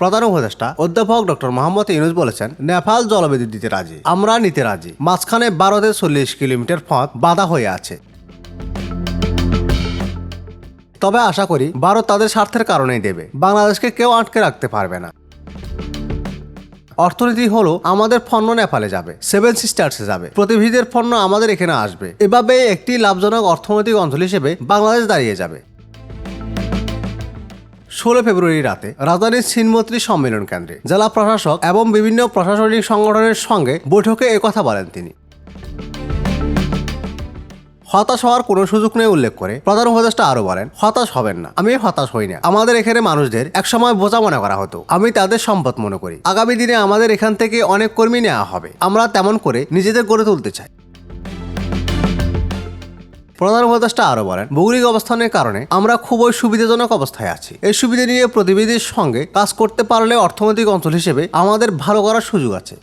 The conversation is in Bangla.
প্রধান উপদেষ্টা অধ্যাপক ডক্টর মোহাম্মদ ইউনুস বলেছেন, নেপাল জলবিদ্যুৎ দিতে রাজি, আমরা নিতে রাজি। মাঝখানে ভারতের চল্লিশ কিলোমিটার পথ বাধা হয়ে আছে। তবে আশা করি ভারত তাদের স্বার্থের কারণেই দেবে। বাংলাদেশকে কেউ আটকে রাখতে পারবে না। অর্থনীতি হলো আমাদের পণ্য নেপালে যাবে, সেভেন সিস্টার্সে যাবে। প্রতিনিধিদের পণ্য আমাদের এখানে আসবে। এভাবে একটি লাভজনক অর্থনৈতিক অঞ্চল হিসেবে বাংলাদেশ দাঁড়িয়ে যাবে। ষোলো ফেব্রুয়ারি রাতে রাজধানীর সিনমত্রী সম্মেলন কেন্দ্রে জেলা প্রশাসক এবং বিভিন্ন প্রশাসনিক সংগঠনের সঙ্গে বৈঠকে একথা বলেন তিনি। হতাশ হওয়ার কোনো সুযোগ নেই উল্লেখ করে প্রধান উপদেষ্টা আরও বলেন, হতাশ হবেন না। আমি হতাশ হই না। আমাদের এখানে মানুষদের একসময় বোঝা মনে করা হতো। আমি তাদের সম্পদ মনে করি। আগামী দিনে আমাদের এখান থেকে অনেক কর্মী নেওয়া হবে। আমরা তেমন করে নিজেদের গড়ে তুলতে চাই। প্রধান উপদেষ্টা আরও বলেন, ভৌগোলিক অবস্থানের কারণে আমরা খুবই সুবিধাজনক অবস্থায় আছি। এই সুবিধা নিয়ে প্রতিবেদীর সঙ্গে কাজ করতে পারলে অর্থনৈতিক অঞ্চল হিসেবে আমাদের ভালো করার সুযোগ আছে।